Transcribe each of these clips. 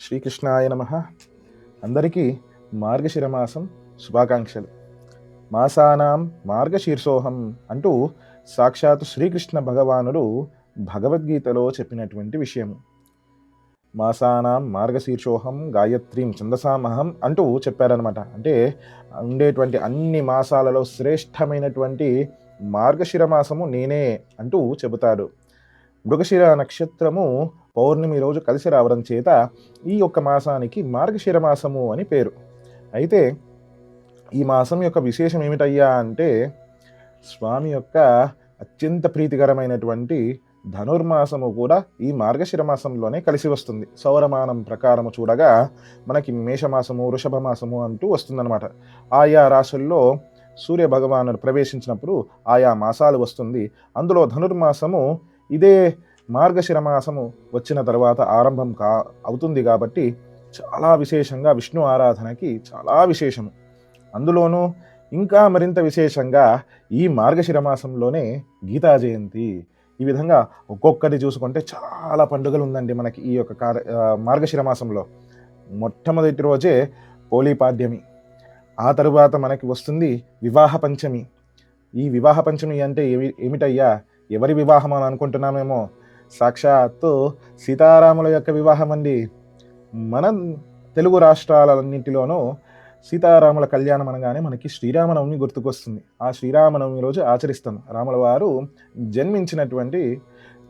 శ్రీకృష్ణాయ నమ. అందరికీ మార్గశిర మాసం శుభాకాంక్షలు. మాసానాం మార్గశీర్షోహం అంటూ సాక్షాత్ శ్రీకృష్ణ భగవానుడు భగవద్గీతలో చెప్పినటువంటి విషయము. మాసానాం మార్గశీర్షోహం గాయత్రీం ఛందసామహం అంటూ చెప్పారనమాట అంటే ఉండేటువంటి అన్ని మాసాలలో శ్రేష్టమైనటువంటి మార్గశిర మాసము నేనే అంటూ చెబుతాడు. మృగశిర నక్షత్రము పౌర్ణమి రోజు కలిసి రావడం చేత ఈ యొక్క మాసానికి మార్గశిర మాసము అని పేరు. అయితే ఈ మాసం యొక్క విశేషం ఏమిటయ్యా అంటే స్వామి యొక్క అత్యంత ప్రీతికరమైనటువంటి ధనుర్మాసము కూడా ఈ మార్గశిర మాసంలోనే కలిసి వస్తుంది. సౌరమానం ప్రకారము చూడగా మనకి మేషమాసము వృషభ మాసము అంటూ వస్తుందన్నమాట. ఆయా రాశుల్లో సూర్య భగవానుడు ప్రవేశించినప్పుడు ఆయా మాసాలు వస్తుంది. అందులో ధనుర్మాసము ఇదే మార్గశిరమాసము వచ్చిన తర్వాత ఆరంభం కా అవుతుంది కాబట్టి చాలా విశేషంగా విష్ణు ఆరాధనకి చాలా విశేషము. అందులోనూ ఇంకా మరింత విశేషంగా ఈ మార్గశిరమాసంలోనే గీతా జయంతి. ఈ విధంగా ఒక్కొక్కటి చూసుకుంటే చాలా పండుగలు ఉందండి మనకి ఈ యొక్క కార మార్గశిరమాసంలో. మొట్టమొదటి రోజే పోలీపాడ్యమి ఆ తరువాత మనకి వస్తుంది వివాహ పంచమి. ఈ వివాహ పంచమి అంటే ఏమి ఏమిటయ్యా? ఎవరి వివాహం అని అనుకుంటున్నామేమో? సాక్షాత్తు సీతారాముల యొక్క వివాహం అండి మన తెలుగు రాష్ట్రాలన్నింటిలోనూ సీతారాముల కళ్యాణం అనగానే మనకి శ్రీరామనవమి గుర్తుకొస్తుంది. ఆ శ్రీరామనవమి రోజు ఆచరిస్తాం. రాముల వారు జన్మించినటువంటి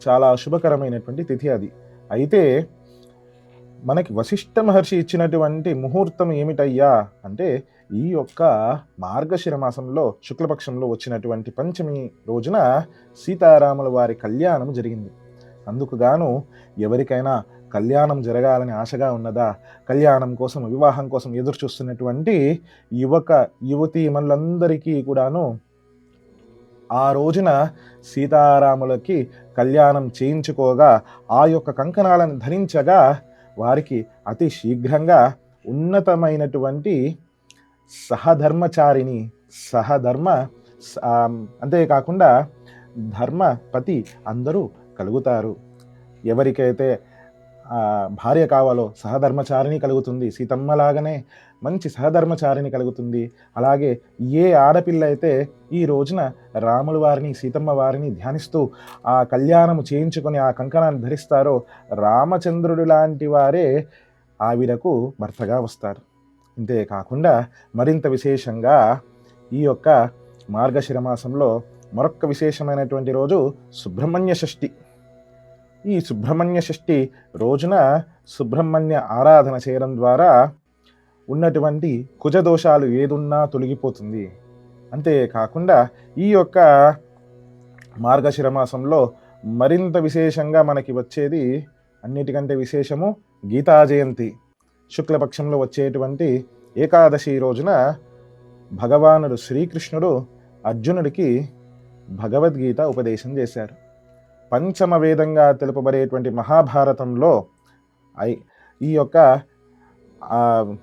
చాలా శుభకరమైనటువంటి తిథి అది. అయితే మనకి వశిష్ఠ మహర్షి ఇచ్చినటువంటి ముహూర్తం ఏమిటయ్యా? అంటే ఈ యొక్క మార్గశిర మాసంలో శుక్లపక్షంలో వచ్చినటువంటి పంచమి రోజున సీతారాముల వారి కళ్యాణం జరిగింది. అందుకుగాను ఎవరికైనా కళ్యాణం జరగాలని ఆశగా ఉన్నదా? కళ్యాణం కోసం వివాహం కోసం ఎదురు చూస్తున్నటువంటి యువక యువతీ మనులందరికీ కూడాను ఆ రోజున సీతారాములకి కళ్యాణం చేయించుకోగా ఆ యొక్క కంకణాలను ధరించగా వారికి అతి శీఘ్రంగా ఉన్నతమైనటువంటి సహధర్మచారిని సహధర్మ అంతేకాకుండా ధర్మపతి అందరూ కలుగుతారు. ఎవరికైతే భార్య కావాలో సహధర్మచారిణి కలుగుతుంది. సీతమ్మలాగానే మంచి సహధర్మచారిణి కలుగుతుంది. అలాగే ఏ ఆడపిల్ల అయితే ఈ రోజున రాముల వారిని సీతమ్మ వారిని ధ్యానిస్తూ ఆ కళ్యాణము చేయించుకొని ఆ కంకణాన్ని ధరిస్తారో రామచంద్రుడు లాంటి వారే ఆవిడకు భర్తగా వస్తారు. ఇంతే కాకుండా మరింత విశేషంగా ఈ యొక్క మార్గశిర మాసంలో మరొక విశేషమైనటువంటి రోజు సుబ్రహ్మణ్య షష్ఠి. ఈ సుబ్రహ్మణ్య షష్ఠి రోజున సుబ్రహ్మణ్య ఆరాధన చేయడం ద్వారా ఉన్నటువంటి కుజదోషాలు ఏదున్నా తొలగిపోతుంది. అంతేకాకుండా ఈ యొక్క మార్గశిర మాసంలో మరింత విశేషంగా మనకి వచ్చేది అన్నిటికంటే విశేషము గీతా జయంతి. శుక్లపక్షంలో వచ్చేటువంటి ఏకాదశి రోజున భగవానుడు శ్రీకృష్ణుడు అర్జునుడికి భగవద్గీత ఉపదేశం చేశారు. పంచమ వేదంగా తెలుపబడేటువంటి మహాభారతంలో ఐ ఈ యొక్క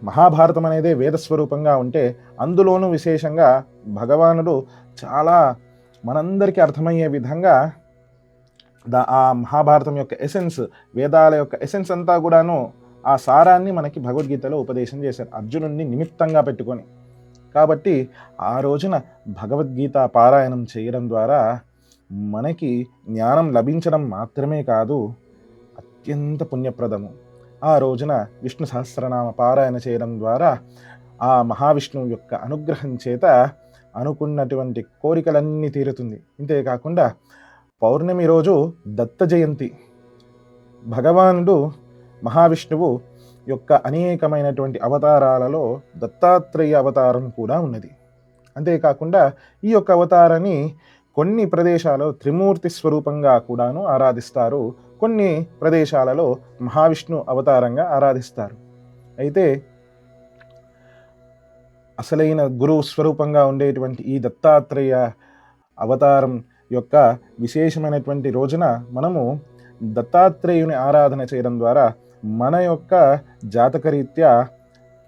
మహాభారతం అనేదే వేద స్వరూపంగా ఉంటే అందులోనూ విశేషంగా భగవానుడు చాలా మనందరికీ అర్థమయ్యే విధంగా దా ఆ మహాభారతం యొక్క ఎసెన్స్ వేదాల యొక్క ఎసెన్స్ అంతా కూడాను ఆ సారాన్ని మనకి భగవద్గీతలో ఉపదేశం చేశారు. అర్జునుడిని నిమిత్తంగా పెట్టుకొని. కాబట్టి ఆ రోజున భగవద్గీత పారాయణం చేయడం ద్వారా మనకి జ్ఞానం లభించడం మాత్రమే కాదు అత్యంత పుణ్యప్రదము. ఆ రోజున విష్ణు సహస్రనామ పారాయణ చేయడం ద్వారా ఆ మహావిష్ణువు యొక్క అనుగ్రహం చేత అనుకున్నటువంటి కోరికలన్నీ తీరుతుంది. ఇంతేకాకుండా పౌర్ణమి రోజు దత్త జయంతి. భగవానుడు మహావిష్ణువు యొక్క అనేకమైనటువంటి అవతారాలలో దత్తాత్రేయ అవతారం కూడా ఉన్నది. అంతేకాకుండా ఈ యొక్క అవతారాన్ని కొన్ని ప్రదేశాల్లో త్రిమూర్తి స్వరూపంగా కూడాను ఆరాధిస్తారు. కొన్ని ప్రదేశాలలో మహావిష్ణు అవతారంగా ఆరాధిస్తారు. అయితే అసలైన గురువు స్వరూపంగా ఉండేటువంటి ఈ దత్తాత్రేయ అవతారం యొక్క విశేషమైనటువంటి రోజున మనము దత్తాత్రేయుని ఆరాధన చేయడం ద్వారా మన యొక్క జాతకరీత్యా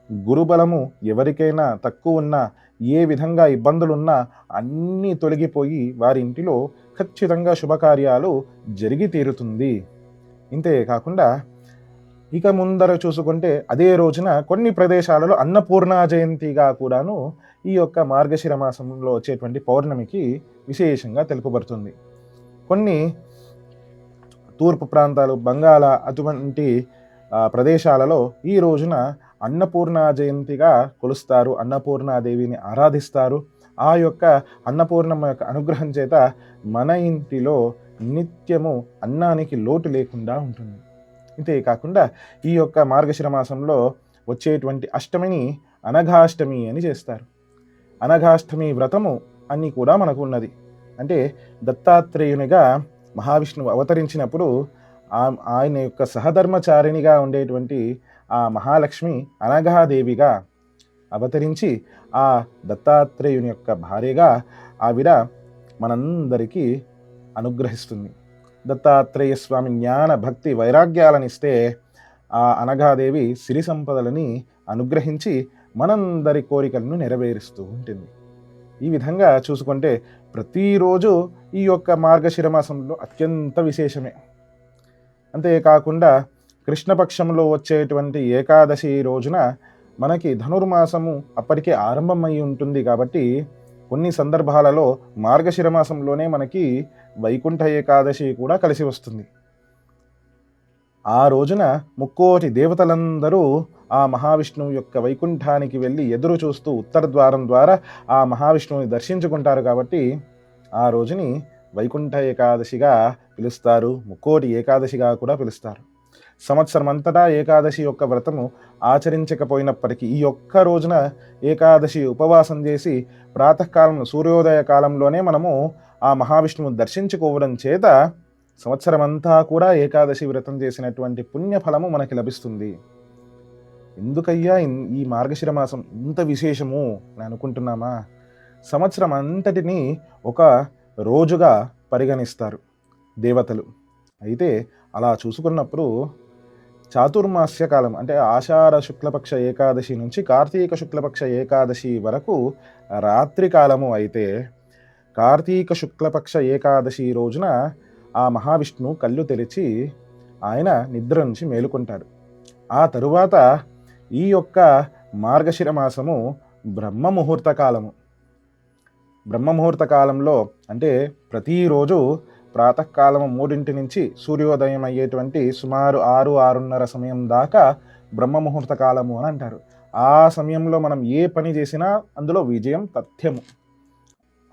గురుబలము ఎవరికైనా తక్కువ ఉన్నా ఏ విధంగా ఇబ్బందులున్నా అన్నీ తొలగిపోయి వారి ఇంటిలో ఖచ్చితంగా శుభకార్యాలు జరిగి తీరుతుంది. ఇంతే కాకుండా ఇక ముందర చూసుకుంటే అదే రోజున కొన్ని ప్రదేశాలలో అన్నపూర్ణ జయంతిగా కూడాను ఈ యొక్క మార్గశిర మాసంలో వచ్చేటువంటి పౌర్ణమికి విశేషంగా తెలుపబడుతుంది. కొన్ని తూర్పు ప్రాంతాలు బంగాళ అటువంటి ప్రదేశాలలో ఈ రోజున అన్నపూర్ణ జయంతిగా కొలుస్తారు. అన్నపూర్ణాదేవిని ఆరాధిస్తారు. ఆ యొక్క అన్నపూర్ణమ్మ యొక్క అనుగ్రహం చేత మన ఇంటిలో నిత్యము అన్నానికి లోటు లేకుండా ఉంటుంది. ఇంతే కాకుండా ఈ యొక్క మార్గశిర మాసంలో వచ్చేటువంటి అష్టమిని అనఘాష్టమి అని చేస్తారు. అనఘాష్టమి వ్రతము అని కూడా మనకు ఉన్నది. అంటే దత్తాత్రేయునిగా మహావిష్ణువు అవతరించినప్పుడు ఆ- ఆయన యొక్క సహధర్మచారిణిగా ఉండేటువంటి ఆ మహాలక్ష్మి అనఘాదేవిగా అవతరించి ఆ దత్తాత్రేయుని యొక్క భార్యగా ఆవిడ మనందరికీ అనుగ్రహిస్తుంది. దత్తాత్రేయ స్వామి జ్ఞాన భక్తి వైరాగ్యాలనిస్తే ఆ అనఘాదేవి సిరి సంపదలని అనుగ్రహించి మనందరి కోరికలను నెరవేరుస్తూ ఉంటుంది. ఈ విధంగా చూసుకుంటే ప్రతిరోజు ఈ యొక్క మార్గశిర మాసంలో అత్యంత విశేషమే. అంతేకాకుండా కృష్ణపక్షంలో వచ్చేటువంటి ఏకాదశి రోజున మనకి ధనుర్మాసము అప్పటికే ఆరంభమై ఉంటుంది కాబట్టి కొన్ని సందర్భాలలో మార్గశిర మాసంలోనే మనకి వైకుంఠ ఏకాదశి కూడా కలిసి వస్తుంది. ఆ రోజున ముక్కోటి దేవతలందరూ ఆ మహావిష్ణువు యొక్క వైకుంఠానికి వెళ్ళి ఎదురు చూస్తూ ఉత్తర ద్వారం ద్వారా ఆ మహావిష్ణువుని దర్శించుకుంటారు కాబట్టి ఆ రోజుని వైకుంఠ ఏకాదశిగా పిలుస్తారు ముక్కోటి ఏకాదశిగా కూడా పిలుస్తారు. సంవత్సరం అంతటా ఏకాదశి యొక్క వ్రతము ఆచరించకపోయినప్పటికీ ఈ ఒక్క రోజున ఏకాదశి ఉపవాసం చేసి ప్రాతకాలం సూర్యోదయ కాలంలోనే మనము ఆ మహావిష్ణువు దర్శించుకోవడం చేత సంవత్సరం అంతా కూడా ఏకాదశి వ్రతం చేసినటువంటి పుణ్యఫలము మనకి లభిస్తుంది. ఎందుకయ్యా ఈ మార్గశిర మాసం ఇంత విశేషము అని అనుకుంటున్నామా? సంవత్సరం అంతటిని ఒక రోజుగా పరిగణిస్తారు దేవతలు. అయితే అలా చూసుకున్నప్పుడు చాతుర్మాస్య కాలం అంటే ఆషాఢ శుక్లపక్ష ఏకాదశి నుంచి కార్తీక శుక్లపక్ష ఏకాదశి వరకు రాత్రి కాలము అయితే కార్తీక శుక్లపక్ష ఏకాదశి రోజున ఆ మహావిష్ణు కళ్ళు తెరిచి ఆయన నిద్ర నుంచి మేలుకుంటాడు. ఆ తరువాత ఈ యొక్క మార్గశిర మాసము బ్రహ్మ ముహూర్త కాలము. బ్రహ్మ ముహూర్త కాలంలో అంటే ప్రతిరోజు ప్రాతకాలం మూడింటి నుంచి సూర్యోదయం అయ్యేటువంటి సుమారు ఆరు ఆరున్నర సమయం దాకా బ్రహ్మ ముహూర్త కాలము అని అంటారు. ఆ సమయంలో మనం ఏ పని చేసినా అందులో విజయం తథ్యము.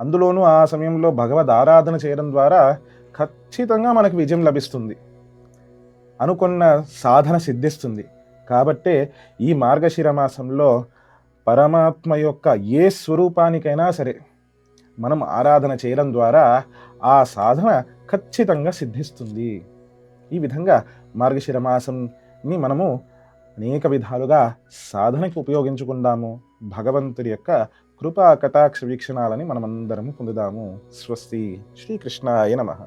అందులోనూ ఆ సమయంలో భగవద్ ఆరాధన చేయడం ద్వారా ఖచ్చితంగా మనకు విజయం లభిస్తుంది. అనుకున్న సాధన సిద్ధిస్తుంది. కాబట్టే ఈ మార్గశిర మాసంలో పరమాత్మ యొక్క ఏ స్వరూపానికైనా సరే మనం ఆరాధన చేయడం ద్వారా ఆ సాధన ఖచ్చితంగా సిద్ధిస్తుంది. ఈ విధంగా మార్గశిర మాసంని మనము అనేక విధాలుగా సాధనకి ఉపయోగించుకుందాము. భగవంతుడి యొక్క కృపా కటాక్ష వీక్షణాలని మనమందరము పొందుదాము. స్వస్తి శ్రీకృష్ణాయ నమః.